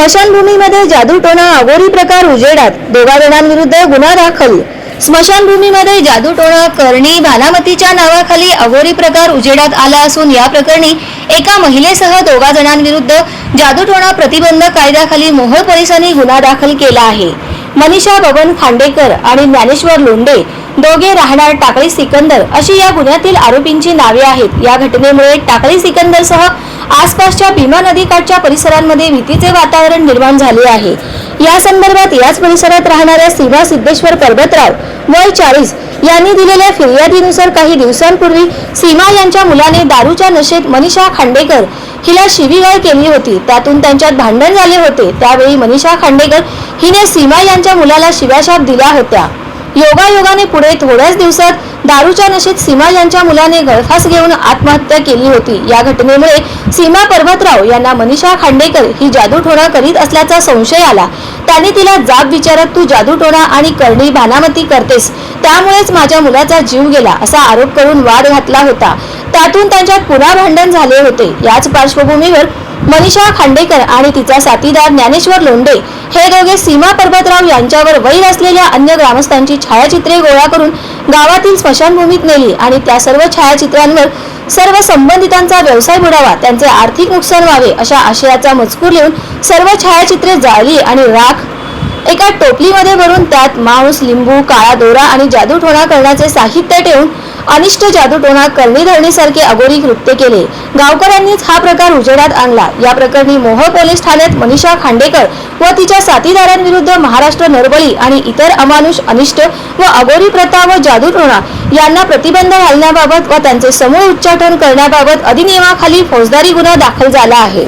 स्मशानभूमीमध्ये जादूटोणा अघोरी प्रकार उजेडात. दोघा जणांविरुद्ध गुन्हा दाखल. स्मशानभूमीमध्ये जादूटोणा करणी भानामतीच्या नावाखाली अगोरी प्रकार उजेडात आला असून या प्रकरणी एका महिलेसह दोघा जणांविरुद्ध जादूटोणा प्रतिबंध कायद्याखाली मोहोळ पोलिसांनी गुन्हा दाखल केला आहे. मनीषा बबन खांडेकर आणि ज्ञानेश्वर लोंडे दोघे राहणार टाकळी सिकंदर अशी या गुन्ह्यातील आरोपींची नावे आहेत. या घटनेमुळे टाकळी सिकंदरसह आसपासच्या भीमा नदीकाठच्या परिसरांमध्ये भीतीचे वातावरण निर्माण झाले आहे. या संदर्भात याच परिसरात राहणाऱ्या सीमा सिद्धेश्वर पर्वतराव वय चाळीस यांनी दिलेल्या फिर्यादीनुसार काही दिवसांपूर्वी सीमा यांच्या मुलाने दारूच्या नशेत मनीषा खांडेकर हिला शिवीगाळ केली होती. त्यातून त्यांच्यात भांडण झाले होते. त्यावेळी मनीषा खांडेकर हिने सीमा यांच्या मुलाला शिव्याशाप दिल्या होत्या योगायोगाने पुढे थोड्याच दिवसात दारूच्या नशेत सीमा यांच्या मुलाने गळफास घेऊन आत्महत्या केली होती. या घटनेमुळे सीमा पर्वतराव यांना मनीषा खांडेकर ही जादूटोणा करीत असल्याचा संशय आला. त्याने तिला जाब विचारत तू जादूटोणा आणि करणी भानामती करतेस. त्यामुळेच माझ्या मुलाचा जीव गेला असा आरोप करून वाद घातला होता. त्यातून त्यांच्यात पुन्हा भांडण झाले होते. याच पार्श्वभूमीवर मनीषा खांडेकर आणि तिचा साथीदार ज्ञानेश्वर लोंडे हे दोघे सीमा पर्वतराव यांच्यावर वैर असलेल्या अन्य ग्रामस्थांची छायाचित्रे गोळा करून गावातील स्मशानभूमीत नेली आणि त्या सर्व छायाचित्रांवर सर्व संबंधितांचा व्यवसाय बुडावा त्यांचे आर्थिक नुकसान व्हावे अशा आशयाचा मजकूर लिहून सर्व छायाचित्रे जाळली आणि राख एका टोपलीमध्ये भरून त्यात मांस लिंबू काळा दोरा आणि जादूटोणा करण्याचे साहित्य ठेवून अनिष्ट जादूटोणा करणी धरणीसारखे अघोरी कृत्य केले. गावकऱ्यांनीच हा प्रकार उजेडात आणला. या प्रकरणी मोहोळ पोलीस ठाण्यात मनीषा खांडेकर व तिच्या साथीदारांविरुद्ध महाराष्ट्र नरबळी आणि इतर अमानुष अनिष्ट व अघोरी प्रथा व जादूटोणा यांना प्रतिबंध घालण्याबाबत व त्यांचे समूळ उच्चाटन करण्याबाबत अधिनियमाखाली फौजदारी गुन्हा दाखल झाला आहे.